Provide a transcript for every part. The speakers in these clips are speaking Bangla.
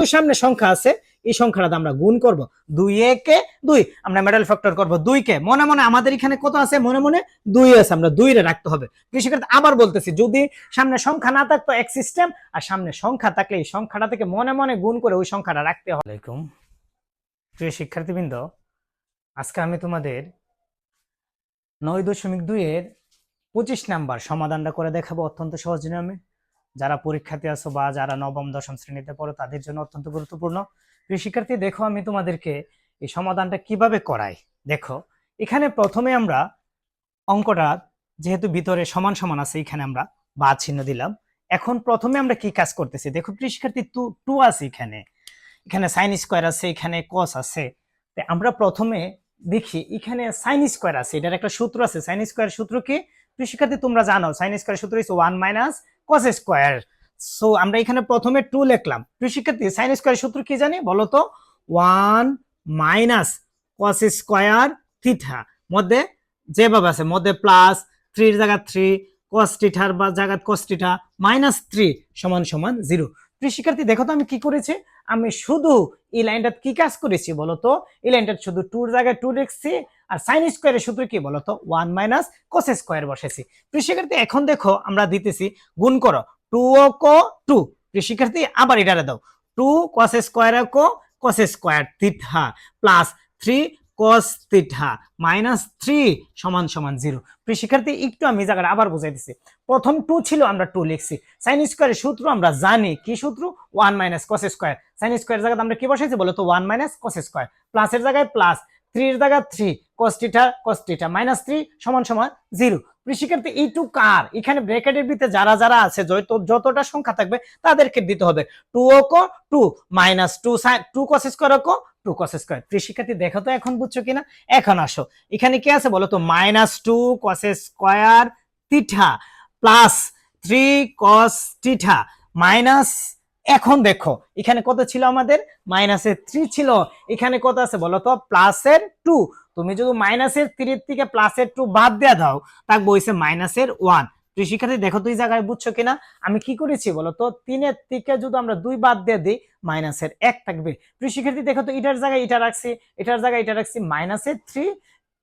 তো সামনে সংখ্যা আছে, এই সংখ্যাটা আমরা গুণ করব। দুই একে দুই, আমরা মেডাল ফ্যাক্টর করব কে মনে মনে আমাদের এখানে কত আছে? মনে মনে দুই আছে, আমরা রে রাখতে হবে। কৃষিক্ষেত্রে আবার বলতেছি, যদি সামনে সংখ্যা না থাকতো এক সিস্টেম আর সামনে সংখ্যা থাকলে এই সংখ্যাটা থেকে মনে মনে গুণ করে ওই সংখ্যাটা রাখতে হবে। প্রিয় শিক্ষার্থীবৃন্দ, আজকে আমি তোমাদের নয় দশমিক দুইয়ের পঁচিশ নাম্বার সমাধানটা করে দেখাবো অত্যন্ত সহজ নিয়মে। যারা পরীক্ষাতে আছো বা যারা নবম, দশম শ্রেণীতে পড়ো, তাদের জন্য অত্যন্ত গুরুত্বপূর্ণ। প্রিয় শিক্ষার্থী, দেখো আমি তোমাদেরকে এই সমাধানটা কীভাবে করাই। দেখো, এখানে প্রথমে আমরা অঙ্কটা যেহেতু ভিতরে সমান সমান আছে, এখানে আমরা বা চিহ্ন দিলাম। এখন প্রথমে আমরা কি কাজ করতেছি? দেখো, প্রিয় শিক্ষার্থী, টু টু আছে এখানে। এখানে সাইন স্কোয়ার আছে, এখানে কস আছে। আমরা প্রথমে দেখি, এখানে সাইন স্কোয়ার আছে। এটার একটা সূত্র আছে। সাইন স্কোয়ার সূত্র কি? প্রিয় শিক্ষার্থী, তোমরা জানো সাইন স্কোয়ার সূত্র হচ্ছে one minus cos square so আমরা এখানে প্রথমে টু লিখলাম। টু শিক্ষার্থী সাইন স্কোয়ার সূত্র কি জানি? বলো তো। One minus cos square theta মধ্যে যেভাবে আছে, মধ্যে প্লাস থ্রির জায়গা থ্রি কস বা জায়গা কস মাইনাস থ্রি সমান সমান জিরো প্রিয় শিক্ষার্থী, দেখো তো আমি কি করেছি? আমি শুধু এই লাইনটা কি কাজ করেছি বলতো? এই লাইনটা শুধু টুর জায়গায় টু লিখছি আর সাইন স্কোয়ারের সূত্র কি বলতো? ওয়ান মাইনাস কোস স্কোয়ার বসেছি শিক্ষার্থী, এখন দেখো আমরা দিতেছি, গুণ করো টু ও কো টু কৃষিক্ষেত্রে আবার এটা দাও। টু কস স্কোয়ার কো cos square theta plus three cos theta minus three সমান সমান জিরো শিক্ষার্থী, একটু আমি জায়গাটা আবার বুঝাই দিচ্ছি প্রথম টু ছিল, আমরা টু লিখছি। সাইন স্কোয়ারের সূত্র আমরা জানি, কি সূত্র? One minus cos square sine square জায়গায় আমরা কি বসাইছি বলো তো? ওয়ান মাইনাস কস স্কোয়ার প্লাসের জায়গায় প্লাস থ্রির জায়গায় three cos theta cos theta minus three সমান সমান জিরো শিক্ষার্থী এই টু কার? এখানে ব্র্যাকেটের ভিতরে যারা যারা আছে, যত যতটা সংখ্যা থাকবে, তাদেরকে দিতে হবে। টু ও কো, two minus two two cos square কো, টু কস স্কোয়ার। শিক্ষার্থী দেখো তো এখন বুঝছ কিনা? এখন আসো। এখানে কি আছে বলো তো? Minus two cos square theta, plus three cos theta minus এখন দেখো, এখানে কত ছিল আমাদের? মাইনাসের থ্রি ছিল। এখানে কত আছে বলো তো? প্লাসের টু তুমি যদি মাইনাসের থ্রির থেকে প্লাসের টু বাদ দেওয়া দাও তাক বইছে মাইনাসের ওয়ান প্রিয় শিক্ষার্থী, দেখো তুই জায়গায় বুঝছ কিনা? আমি কি করেছি বলো তো? তিনের থেকে যদি আমরা দুই বাদ দিয়ে দিই মাইনাসের এক থাকবে। প্রিয় শিক্ষার্থী, দেখো তো এটার জায়গায় এটা রাখছি, এটার জায়গায় এটা রাখছি মাইনাসের থ্রি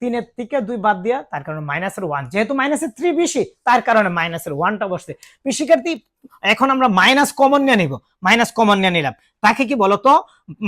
তিনের থেকে দুই বাদ দিয়া তার কারণে মাইনাসের ওয়ান যেহেতু মাইনাসের থ্রি বেশি, তার কারণে মাইনাসের ওয়ানটা বসছে। শিক্ষার্থী এখন আমরা মাইনাস কমন নিয়ে নিব। মাইনাস কমন নিয়ে নিলাম। তাকে কি বলতো?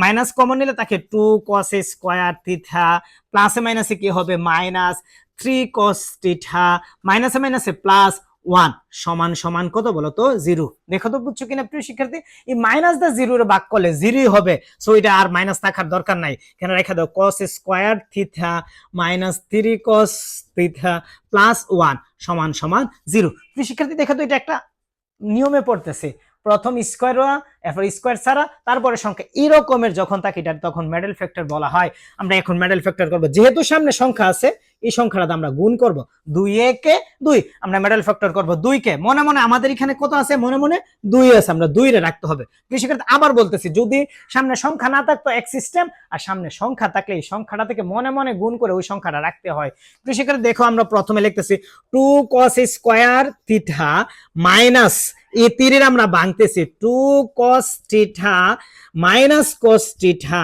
মাইনাস কমন নিলে তাকে টু কস স্কোয়ার থিথা প্লাসে মাইনাসে কি হবে? মাইনাস থ্রি কস টিঠা মাইনাসে মাইনাসে প্লাস ওয়ান সমান সমান কত বলতো জিরো। দেখো তো, বুঝছ কিনা প্রিয় শিক্ষার্থী? এই মাইনাস দা জিরোর বাক করলে জিরোই হবে। সো এটা আর মাইনাস থাকার দরকার নাই। কেন রেখে দাও? Cos square theta minus three cos theta plus one সমান সমান জিরো প্রিয় শিক্ষার্থী, দেখো তো, এটা একটা নিয়মে পড়তেছে। প্রথম স্কোয়ার এরপর স্কোয়ার ছাড়া, তারপরে সংখ্যা এরকমের যখন থাকে এটা তখন মেডেল ফ্যাক্টর বলা হয়। আমরা এখন মেডেল ফ্যাক্টর করব। যেহেতু সামনে সংখ্যা আছে, এই সংখ্যাটা আমরা গুণ করব। দুই একে দুই, আমরা মেডেল ফ্যাক্টর করব কে। মনে মনে আমাদের এখানে কত আছে? মনে মনে দুই আছে, আমরা দুই রে রাখতে হবে। কৃষিক্ষেত্রে আবার বলতেছি, যদি সামনে সংখ্যা না থাকতো এক সিস্টেম আর সামনে সংখ্যা থাকলে এই সংখ্যাটা থেকে মনে মনে গুণ করে ওই সংখ্যাটা রাখতে হয়। কৃষিক্ষেত্রে দেখো, আমরা প্রথমে লিখতেছি two cos square theta minus এই তীরের আমরা ভাঙতেছি। Two cos theta minus cos theta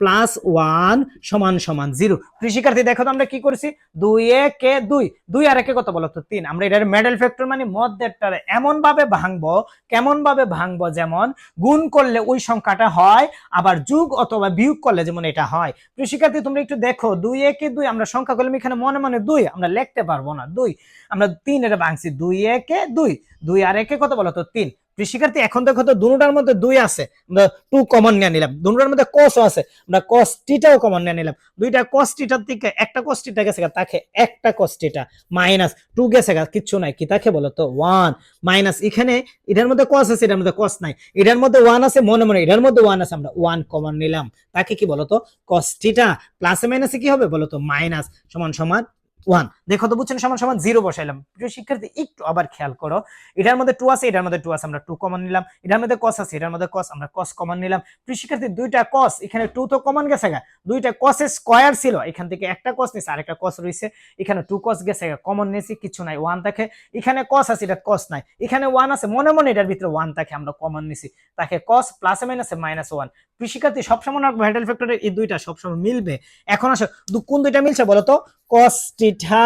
plus one সমান সমান জিরো। কৃষিকার্থী দেখো তো আমরা কি করছি? দুই একে দুই। দুই আর একে কত বলো তো? তিন। আমরা এটার মেডেল ফ্যাক্টর মানে মধ্যেরটারে এমন ভাবে ভাঙবো কেমন ভাবে ভাঙবো যেমন গুণ করলে ওই সংখ্যাটা হয়, আবার যুগ অথবা বিয়োগ করলে যেমন এটা হয়। কৃষিকার্থী তোমরা একটু দেখো, দুই একে দুই, আমরা সংখ্যা করলাম এখানে মনে মনে দুই, আমরা লিখতে পারব না দুই। আমরা তিন এটা ভাঙছি, দুই একে দুই। দুই আর একে কত বলো তো? তিন। শিক্ষার্থী এখন দেখো তো দুটার মধ্যে দুই আছে। আমরা টু কমন নিয়ে নিলাম। দুটার মধ্যে কসও আছে। আমরা কস টিটাও কমন নিয়ে নিলাম। দুইটা কস টিটার থেকে একটা কস টিটা গেছে তাকে একটা কস টিটা মাইনাস টু গেছে কিচ্ছু নাই। কি তাকে বলো তো? ওয়ান মাইনাস এখানে এটার মধ্যে কস আছে, এটার মধ্যে কস নাই। এটার মধ্যে ওয়ান আছে, মনে মনে এটার মধ্যে ওয়ান আছে, আমরা ওয়ান কমন নিলাম। তাকে কি বলতো কস টিটা প্লাসে মাইনাসে কি হবে? বলতো মাইনাস সমান সমান ওয়ান দেখো তো বুঝছেন, সমান সমান জিরো বসাইলাম। প্রিয় শিক্ষার্থী, একটু আবার খেয়াল করো। এটার মধ্যে টু আছে, এটার মধ্যে টু আছে, আমরা টু কমন নিলাম। এটার মধ্যে কস আছে, এটার মধ্যে কস আমরা কস কমন নিলাম। প্রিয় শিক্ষার্থী, দুইটা কস এখানে টু তো কমন গেছে গা। দুইটা কসের স্কয়ার ছিল। এখান থেকে একটা কস নিছে, আরেকটা কস রয়েছে এখানে টু কস গেছে গা কমন নিয়েছি, কিছু নাই ওয়ান থাকে। এখানে কস আছে, এটা কস নাই। এখানে ওয়ান আছে, মনে মনে এটার ভিতরে ওয়ান থাকে, আমরা কমন নিছি। তাকে কস প্লাসে মাইনাসে মাইনাস ওয়ান প্রিয় শিক্ষার্থী, সবসময় না ভাইটাল ফ্যাক্টরের এই দুইটা সবসময় মিলবে। এখন আসো কোন দুইটা মিলছে বলো তো? কস টিঠা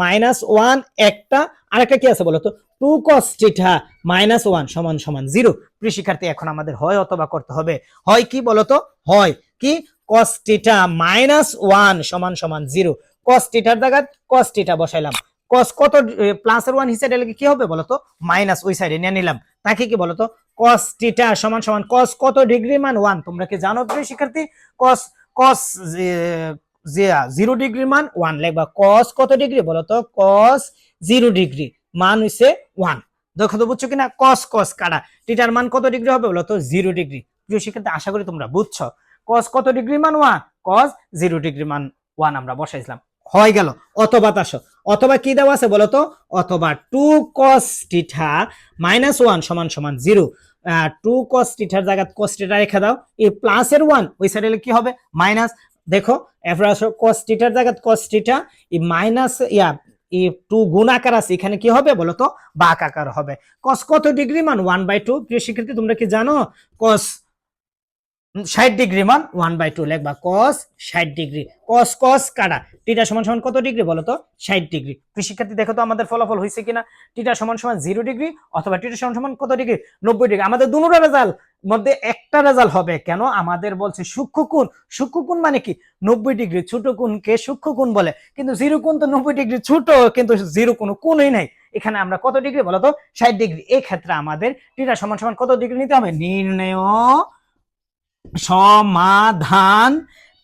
মাইনাস ওয়ান একটা, আরেকটা কি আছে বলো তো two cos theta minus one সমান সমান জিরো প্রিয় শিক্ষার্থী এখন আমাদের হয় অথবা করতে হবে? হয় কি বলতো? হয় কি? কস টিটা মাইনাস ওয়ান সমান সমান জিরো কস টিটার জায়গায় কস টিটা বসাইলাম। কস কত প্লাস এর ওয়ান হিসেবে এলে কি হবে বলতো? মাইনাস ওই সাইডে নিয়ে নিলাম। তাকে কি বলতো? কস টিটা সমান সমান কস কত ডিগ্রি মান ওয়ান তোমরা কি জানো প্রিয় শিক্ষার্থী কস কস জিরো ডিগ্রি মান ওয়ান লিখবা কস কত ডিগ্রি বলতো? কস জিরো ডিগ্রি মান হইছে ওয়ান দেখো তো বুঝছ কিনা? কস কস কাটা টিটার মান কত ডিগ্রি হবে বলতো? জিরো ডিগ্রি প্রিয় আশা করি তোমরা বুঝছ। কস কত ডিগ্রি মান ওয়ান কস জিরো ডিগ্রি মান ওয়ান আমরা বসাইছিলাম। হয়ে গেল। অথবা তাসো অথবা কি দেওয়া আছে বলতো? অথবা two cos theta minus one সমান সমান জিরো টু কস টিঠার জায়গায় কস টিটা রেখে দাও। এই প্লাস এর ওয়ান ওই সাইডে কি হবে? মাইনাস দেখো এরপর আসো কস টিটার জায়গায় কস টিটা এই মাইনাস ইয়া, এই টু গুণ আকার আছে, এখানে কি হবে বলো তো বাক আকার হবে। কস কত ডিগ্রি মান? ওয়ান বাই টু প্রিয় শিক্ষার্থী, তোমরা কি জানো? কস ষাট ডিগ্রি মান? ওয়ান বাই টু লেখবা। কস ষাট ডিগ্রি কস কস কাটা টিটা সমান সমান কত ডিগ্রি বলো তো ষাট ডিগ্রি প্রিয় শিক্ষার্থী, দেখো তো আমাদের ফলাফল হয়েছে কিনা? টিটা সমান সমান জিরো ডিগ্রি অথবা টিটা সমান সমান কত ডিগ্রি নব্বই ডিগ্রি আমাদের দুটো রেজাল্ট মধ্যে একটা রেজাল্ট হবে। কেন? আমাদের বলছে সূক্ষ্ম কোণ সূক্ষ্ম কোণ মানে কি? নব্বই ডিগ্রি। ছোট কোণকে সূক্ষ্ম কোণ বলে। কিন্তু জিরো কোণ তো নব্বই ডিগ্রি ছোট, কিন্তু জিরো কোনো কোণই নাই। এখানে আমরা কত ডিগ্রি বলতো? ষাট ডিগ্রি। এই ক্ষেত্রে আমাদের টিটা সমান সমান কত ডিগ্রি নিতে হবে? নির্ণয় সমাধান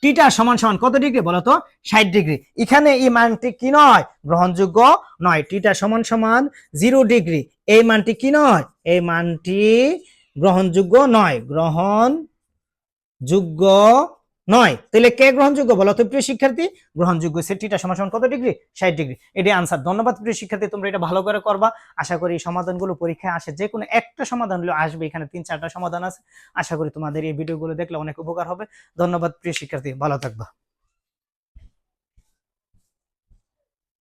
টিটা সমান সমান কত ডিগ্রি বলতো? ষাট ডিগ্রি। এখানে এই মানটি কি নয়? গ্রহণযোগ্য নয়। টিটা সমান সমান জিরো ডিগ্রি। এই মানটি কি নয়? এই মানটি গ্রহণযোগ্য নয়। গ্রহণ নয়। তাহলে কে গ্রহণযোগ্য বলো তো প্রিয় শিক্ষার্থী? গ্রহণযোগ্য সে টিটা সমান কত ডিগ্রি? ষাট ডিগ্রি। এটি আনসার ধন্যবাদ প্রিয় শিক্ষার্থী, তোমরা এটা ভালো করে করবা। আশা করি এই সমাধানগুলো পরীক্ষায় আসে। যে কোনো একটা সমাধান আসবে। এখানে তিন চারটা সমাধান আছে। আশা করি তোমাদের এই ভিডিওগুলো দেখলে অনেক উপকার হবে। ধন্যবাদ প্রিয় শিক্ষার্থী, ভালো থাকবা।